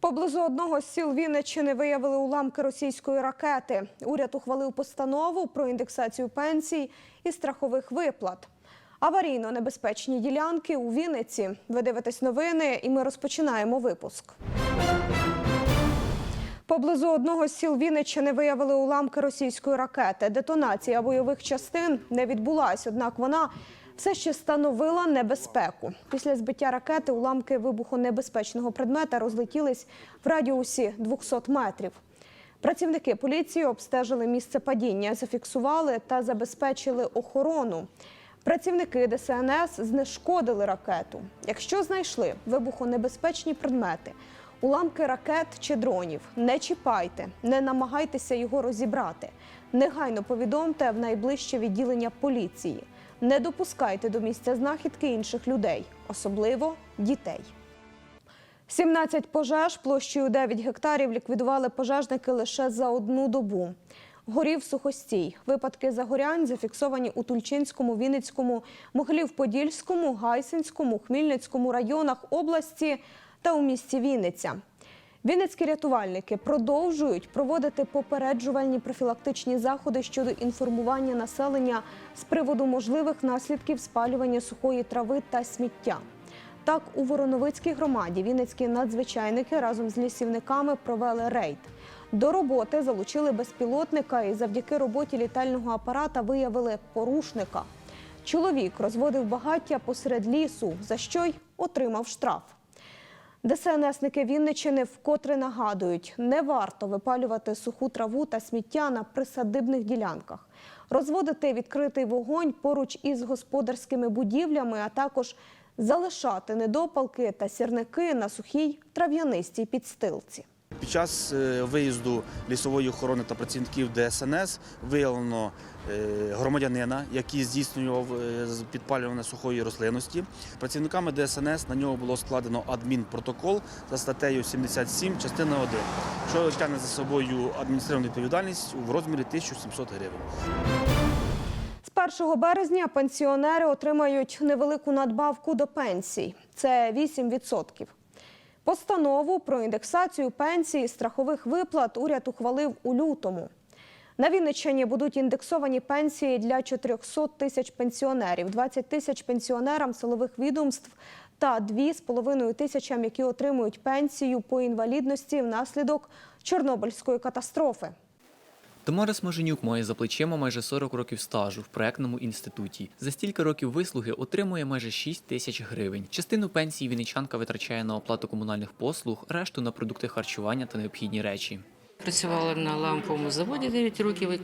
Поблизу одного з сіл Вінниччини виявили уламки російської ракети. Уряд ухвалив постанову про індексацію пенсій і страхових виплат. Аварійно небезпечні ділянки у Вінниці. Ви дивитесь новини, і ми розпочинаємо випуск. Поблизу одного з сіл Вінниччини виявили уламки російської ракети. Детонація бойових частин не відбулась, однак вона все ще становила небезпеку. Після збиття ракети уламки вибухонебезпечного предмета розлетілись в радіусі 200 метрів. Працівники поліції обстежили місце падіння, зафіксували та забезпечили охорону. Працівники ДСНС знешкодили ракету. Якщо знайшли вибухонебезпечні предмети, уламки ракет чи дронів, не чіпайте, не намагайтеся його розібрати. Негайно повідомте в найближче відділення поліції. Не допускайте до місця знахідки інших людей, особливо дітей. 17 пожеж площею 9 гектарів ліквідували пожежники лише за одну добу. Горів сухостій. Випадки загорянь зафіксовані у Тульчинському, Вінницькому, Могилів-Подільському, Гайсинському, Хмільницькому районах області та у місті Вінниця. Вінницькі рятувальники продовжують проводити попереджувальні профілактичні заходи щодо інформування населення з приводу можливих наслідків спалювання сухої трави та сміття. Так, у Вороновицькій громаді вінницькі надзвичайники разом з лісівниками провели рейд. До роботи залучили безпілотника і завдяки роботі літального апарата виявили порушника. Чоловік розводив багаття посеред лісу, за що й отримав штраф. ДСНСники Вінничини вкотре нагадують, не варто випалювати суху траву та сміття на присадибних ділянках, розводити відкритий вогонь поруч із господарськими будівлями, а також залишати недопалки та сірники на сухій трав'янистій підстилці. Під час е, виїзду лісової охорони та працівників ДСНС виявлено е, громадянина, який здійснював е, підпалювання сухої рослинності. Працівниками ДСНС на нього було складено адмінпротокол за статтею 77, частина 1, що тягне за собою адміністративну відповідальність в розмірі 1700 гривень. З 1 березня пенсіонери отримають невелику надбавку до пенсій. Це 8%. Постанову про індексацію пенсій страхових виплат уряд ухвалив у лютому. На Вінниччині будуть індексовані пенсії для 400 тисяч пенсіонерів, 20 тисяч пенсіонерам силових відомств та 2,5 тисячам, які отримують пенсію по інвалідності внаслідок Чорнобильської катастрофи. Тамара Смаженюк має за плечима майже 40 років стажу в проектному інституті. За стільки років вислуги отримує майже 6 тисяч гривень. Частину пенсії вінничанка витрачає на оплату комунальних послуг, решту на продукти харчування та необхідні речі. Працювала на ламповому заводі 9 років,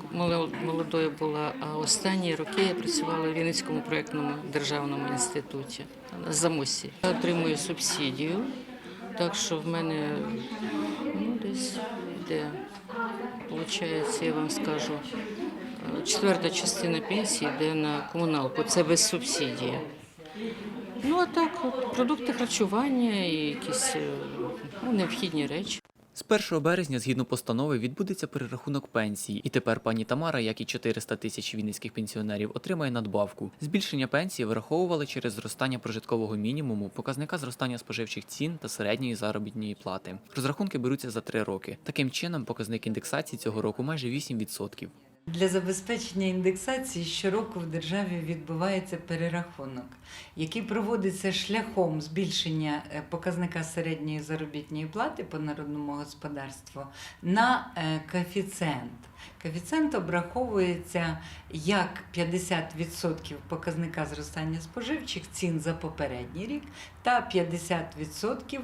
молодою була, а останні роки я працювала в Вінницькому проєктному державному інституті на Замосі. Я отримую субсидію, так що в мене ну, десь йде, виходить, я вам скажу, е, четверта частина пенсії йде на комуналку, це без субсидії. Ну а так, продукти харчування і якісь е, ну, необхідні речі. З 1 березня, згідно постанови, відбудеться перерахунок пенсії, і тепер пані Тамара, як і 400 тисяч вінницьких пенсіонерів, отримає надбавку. Збільшення пенсії вираховували через зростання прожиткового мінімуму, показника зростання споживчих цін та середньої заробітної плати. Розрахунки беруться за три роки. Таким чином, показник індексації цього року майже 8%. Для забезпечення індексації щороку в державі відбувається перерахунок, який проводиться шляхом збільшення е, показника середньої заробітної плати по народному господарству на е, коефіцієнт. Коефіцієнт обраховується як 50% показника зростання споживчих цін за попередній рік та 50%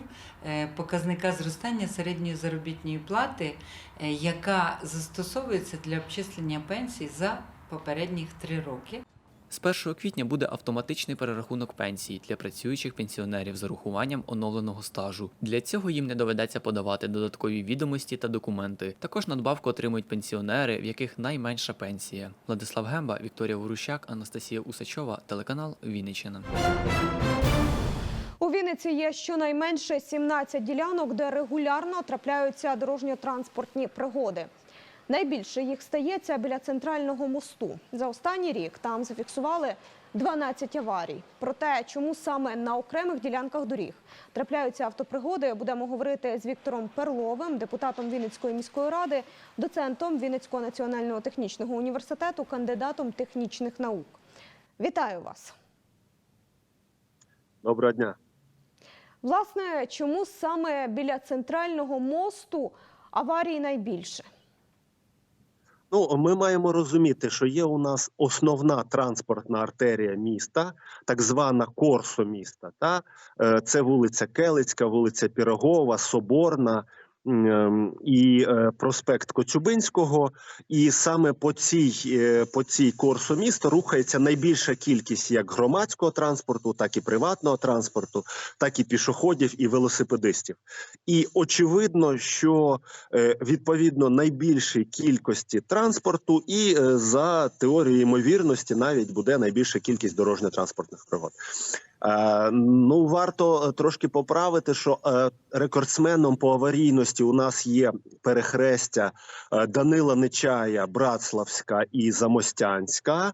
е, показника зростання середньої заробітної плати, е, яка застосовується для обчислення пенсій за попередніх три роки. З 1 квітня буде автоматичний перерахунок пенсії для працюючих пенсіонерів з урахуванням оновленого стажу. Для цього їм не доведеться подавати додаткові відомості та документи. Також надбавку отримують пенсіонери, в яких найменша пенсія. Владислав Гемба, Вікторія Ворущак, Анастасія Усачова, телеканал Вінниччина. У Вінниці є щонайменше 17 ділянок, де регулярно трапляються дорожньо-транспортні пригоди. Найбільше їх стається біля центрального мосту. За останній рік там зафіксували 12 аварій. Про те, чому саме на окремих ділянках доріг трапляються автопригоди, будемо говорити з Віктором Перловим, депутатом Вінницької міської ради, доцентом Вінницького національного технічного університету, кандидатом технічних наук. Вітаю вас! Доброго дня. Власне, чому саме біля центрального мосту аварій найбільше? Ну, ми маємо розуміти, що є у нас основна транспортна артерія міста, так звана Корсо міста. Та? Е, Це вулиця Келицька, вулиця Пірогова, Соборна і е, проспект Коцюбинського. І саме по цій, е, по цій Корсо міста рухається найбільша кількість як громадського транспорту, так і приватного транспорту, так і пішоходів і велосипедистів. І очевидно, що е, відповідно найбільшій кількості транспорту, і за теорією ймовірності навіть буде найбільша кількість дорожньо-транспортних пригод. Е, ну варто е, трошки поправити, що е, рекордсменом по аварійності у нас є перехрестя Данила Нечая, Братславська і Замостянська.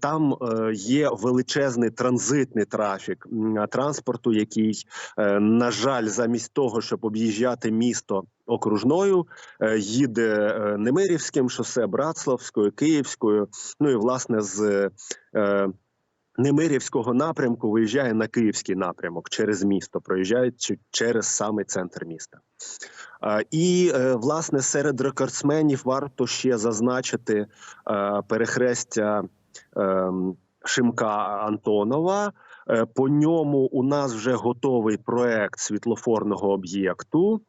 Там є величезний транзитний трафік транспорту, який, на жаль, замість того, щоб об'їжджати місто окружною, їде Немирівським шосе, Братславською, Київською. Ну і власне з Немирівського напрямку виїжджає на київський напрямок через місто, проїжджаючи через самий центр міста. І е, власне серед рекордсменів варто ще зазначити е, перехрестя ем, Шимка Антонова. Е, По ньому у нас вже готовий проект світлофорного об'єкту,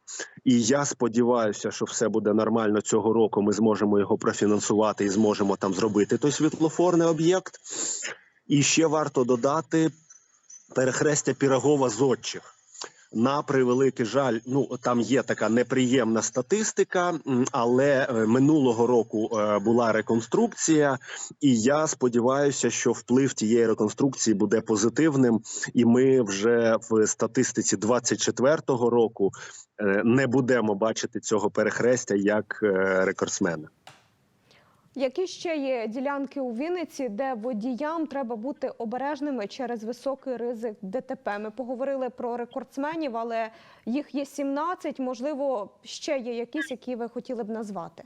і я сподіваюся, що все буде нормально цього року. Ми зможемо його профінансувати і зможемо там зробити той світлофорний об'єкт. І ще варто додати перехрестя Пірогова Зодчих. На превеликий жаль, ну там є така неприємна статистика, але е, минулого року е, була реконструкція, і я сподіваюся, що вплив тієї реконструкції буде позитивним, і ми вже в статистиці 24-го року е, не будемо бачити цього перехрестя як рекордсмена. Які ще є ділянки у Вінниці, де водіям треба бути обережними через високий ризик ДТП? Ми поговорили про рекордсменів, але їх є 17. Можливо, ще є якісь, які ви хотіли б назвати.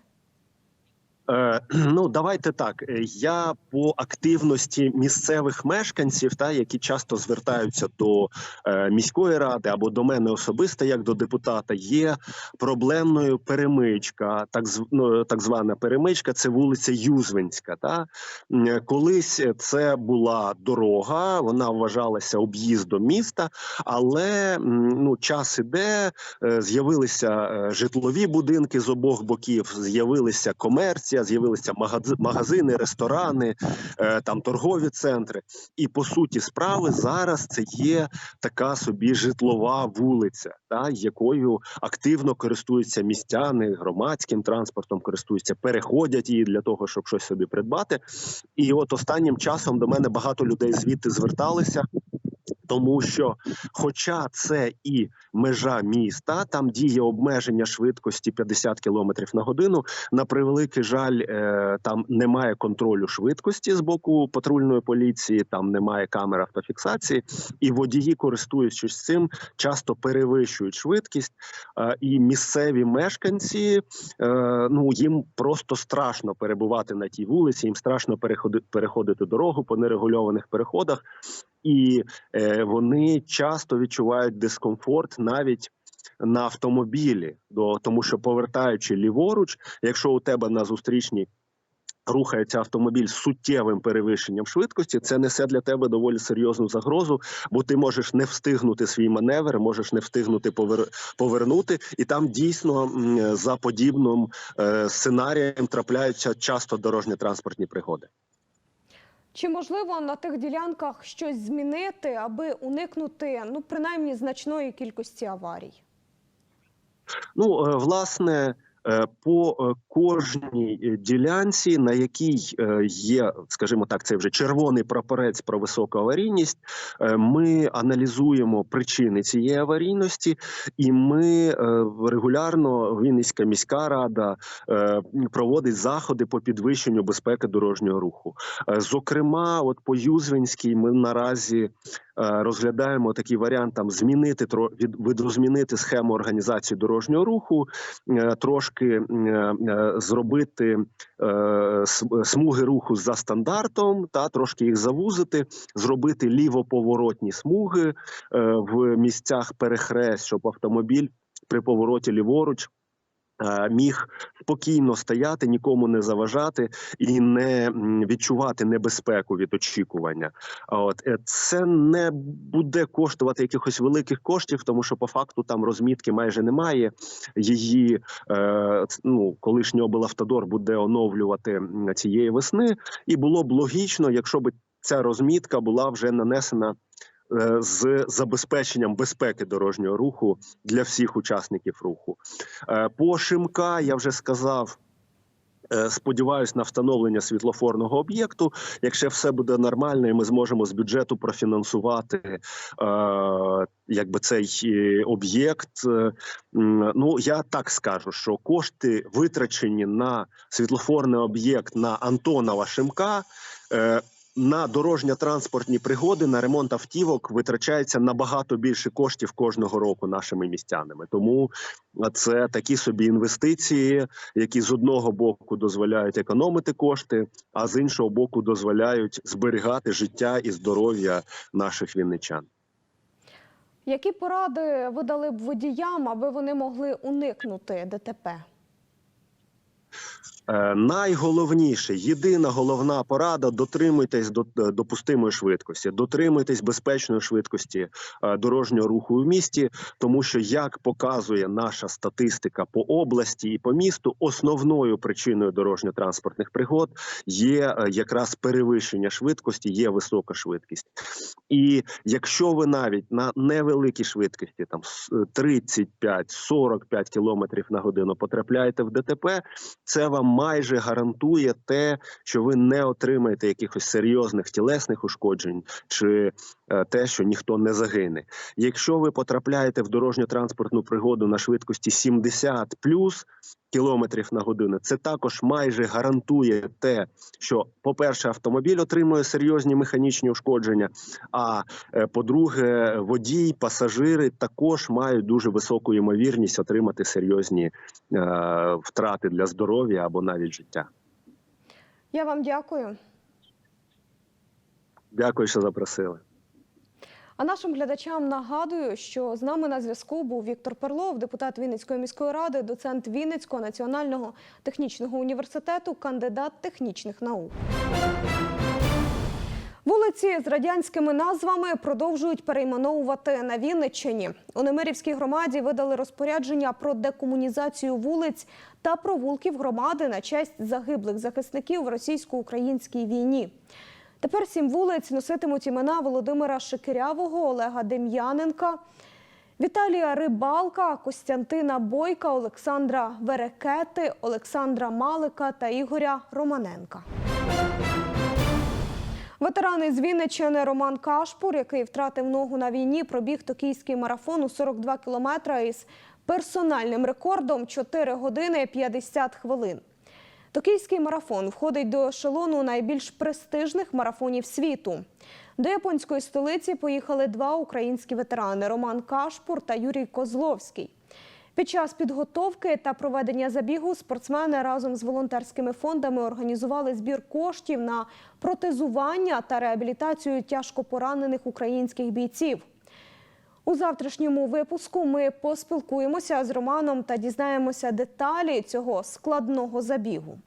Е, ну, давайте так. Е, Я по активності місцевих мешканців, та які часто звертаються до е, міської ради або до мене особисто, як до депутата, є проблемною перемичка, так ну, так звана перемичка. Це вулиця Юзвинська. Та колись це була дорога, вона вважалася об'їздом міста, але ну час іде, з'явилися житлові будинки з обох боків, з'явилися комерція, з'явилися магазини, ресторани, е, там торгові центри. І по суті справи зараз це є така собі житлова вулиця, та якою активно користуються містяни громадським транспортом, користуються, переходять її для того, щоб щось собі придбати. І от останнім часом до мене багато людей звідти зверталися. Тому що, хоча це і межа міста, там діє обмеження швидкості 50 км на годину. На превеликий жаль, е, там немає контролю швидкості з боку патрульної поліції, там немає камер автофіксації, і водії, користуючись цим, часто перевищують швидкість. Е, і місцеві мешканці е, ну їм просто страшно перебувати на тій вулиці, їм страшно переходити переходити дорогу по нерегульованих переходах. І е, вони часто відчувають дискомфорт навіть на автомобілі, до тому, що повертаючи ліворуч, якщо у тебе на зустрічній рухається автомобіль з суттєвим перевищенням швидкості, це несе для тебе доволі серйозну загрозу, бо ти можеш не встигнути свій маневр, можеш не встигнути повер... повернути, і там дійсно за подібним е, сценарієм трапляються часто дорожньо-транспортні пригоди. Чи можливо на тих ділянках щось змінити, аби уникнути ну принаймні значної кількості аварій? Ну, е, власне, по е, кожній е, ділянці, на якій е, є, скажімо так, це вже червоний прапорець про високу аварійність. е, Ми аналізуємо причини цієї аварійності, і ми е, регулярно Вінницька міська рада е, проводить заходи по підвищенню безпеки дорожнього руху. Е, Зокрема, от по Юзвинській ми наразі е, розглядаємо такий варіант там змінити від видозмінити схему організації дорожнього руху, е, трошки е, е, зробити е, смуги руху за стандартом, та трошки їх завузити, зробити лівоповоротні смуги в місцях перехрест, щоб автомобіль при повороті ліворуч. Е, Міг спокійно стояти, нікому не заважати і не відчувати небезпеку від очікування. От е, це не буде коштувати якихось великих коштів, тому що по факту там розмітки майже немає. Її е, ну, колишній облавтодор буде оновлювати цієї весни, і було б логічно, якщо б ця розмітка була вже нанесена. Е, З забезпеченням безпеки дорожнього руху для всіх учасників руху Е, по Шимка я вже сказав. Е, Сподіваюсь на встановлення світлофорного об'єкту. Якщо все буде нормально, і ми зможемо з бюджету профінансувати е, якби цей об'єкт. Ну я так скажу, що кошти витрачені на світлофорний об'єкт на Антонова Шимка. Е, на дорожньо-транспортні пригоди на ремонт автівок витрачається набагато більше коштів кожного року нашими містянами. Тому це такі собі інвестиції, які з одного боку дозволяють економити кошти, а з іншого боку дозволяють зберігати життя і здоров'я наших вінничан. Які поради ви дали б водіям, аби вони могли уникнути ДТП? Е, найголовніше, єдина головна порада: дотримуйтесь до е, допустимої швидкості, дотримуйтесь безпечної швидкості е, дорожнього руху в місті, тому що як показує наша статистика по області і по місту, основною причиною дорожньо-транспортних пригод є якраз перевищення швидкості, є висока швидкість. І якщо ви навіть на невеликій швидкості, там с- 35-45 кілометрів на годину потрапляєте в ДТП, це вам майже гарантує те, що ви не отримаєте якихось серйозних тілесних ушкоджень чи е, те, що ніхто не загине. Якщо ви потрапляєте в дорожньо-транспортну пригоду на швидкості 70 плюс кілометрів на годину, це також майже гарантує те, що, по-перше, автомобіль отримує серйозні механічні ушкодження. А е, по-друге, водій, пасажири також мають дуже високу ймовірність отримати серйозні е, втрати для здоров'я або навіть життя. Я вам дякую. Дякую, що запросили. А нашим глядачам нагадую, що з нами на зв'язку був Віктор Перлов, депутат Вінницької міської ради, доцент Вінницького національного технічного університету, кандидат технічних наук. Вулиці з радянськими назвами продовжують перейменовувати на Вінниччині. У Немирівській громаді видали розпорядження про декомунізацію вулиць та провулків громади на честь загиблих захисників в російсько-українській війні. Тепер сім вулиць носитимуть імена Володимира Шикирявого, Олега Дем'яненка, Віталія Рибалка, Костянтина Бойка, Олександра Верекети, Олександра Малика та Ігоря Романенка. Ветеран із Вінниччини Роман Кашпур, який втратив ногу на війні, пробіг токійський марафон у 42 кілометра із персональним рекордом 4 години 50 хвилин. Токійський марафон входить до ешелону найбільш престижних марафонів світу. До японської столиці поїхали два українські ветерани Роман Кашпур та Юрій Козловський. Під час підготовки та проведення забігу спортсмени разом з волонтерськими фондами організували збір коштів на протезування та реабілітацію тяжко поранених українських бійців. У завтрашньому випуску ми поспілкуємося з Романом та дізнаємося деталі цього складного забігу.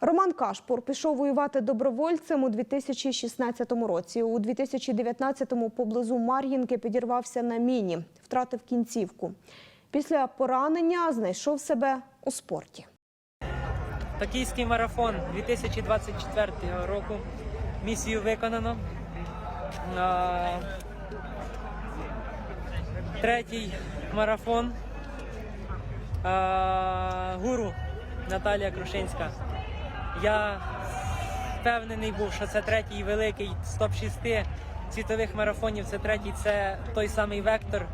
Роман Кашпур пішов воювати добровольцем у 2016 році. У 2019-му поблизу Мар'їнки підірвався на міні, втратив кінцівку. Після поранення знайшов себе у спорті. Токійський марафон 2024 року. Місію виконано. Третій марафон. гуру Наталія Крушинська. Я впевнений був, що це третій великий з топ-6 світових марафонів. Це третій, це той самий вектор,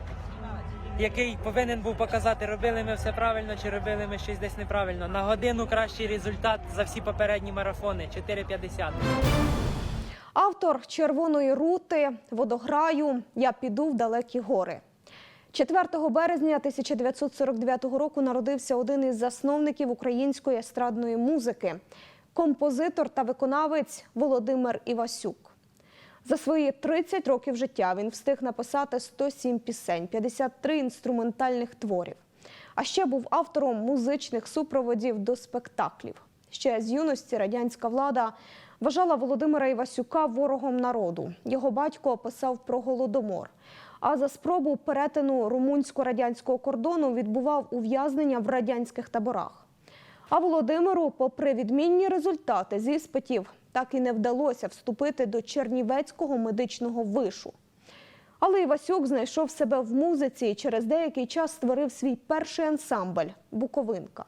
який повинен був показати, робили ми все правильно чи робили ми щось десь неправильно. На годину кращий результат за всі попередні марафони 4,50. Автор червоної рути, водограю Я піду в далекі гори. 4 березня 1949 року народився один із засновників української естрадної музики, композитор та виконавець Володимир Івасюк. За свої 30 років життя він встиг написати 107 пісень, 53 інструментальних творів. А ще був автором музичних супроводів до спектаклів. Ще з юності радянська влада вважала Володимира Івасюка ворогом народу. Його батько описав про голодомор. А за спробу перетину румунсько-радянського кордону відбував ув'язнення в радянських таборах. А Володимиру, попри відмінні результати з іспитів, так і не вдалося вступити до Чернівецького медичного вишу. Але Івасюк знайшов себе в музиці і через деякий час створив свій перший ансамбль Буковинка.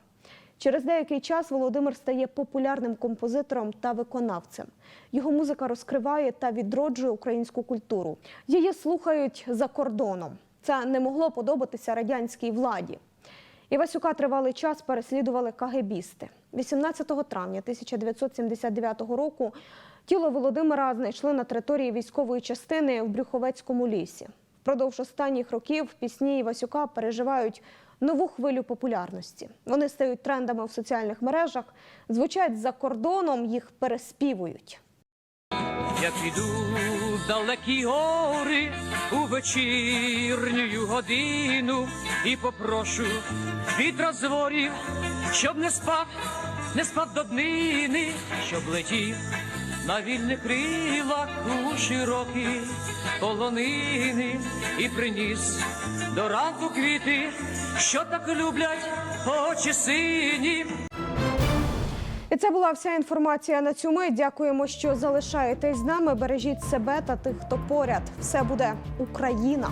Через деякий час Володимир стає популярним композитором та виконавцем. Його музика розкриває та відроджує українську культуру. Її слухають за кордоном. Це не могло подобатися радянській владі. Івасюка тривалий час переслідували кагебісти. 18 травня 1979 року тіло Володимира знайшли на території військової частини в Брюховецькому лісі. Впродовж останніх років пісні Івасюка переживають нову хвилю популярності. Вони стають трендами в соціальних мережах, звучать за кордоном, їх переспівують. Я піду в далекі гори у вечірню годину і попрошу від розворів, щоб не спав, не спав до днини, щоб летів на вільних крилах у широкі полонини і приніс до ранку квіти, що так люблять очі сині. І це була вся інформація на цю мить. Дякуємо, що залишаєтесь з нами. Бережіть себе та тих, хто поряд. Все буде Україна.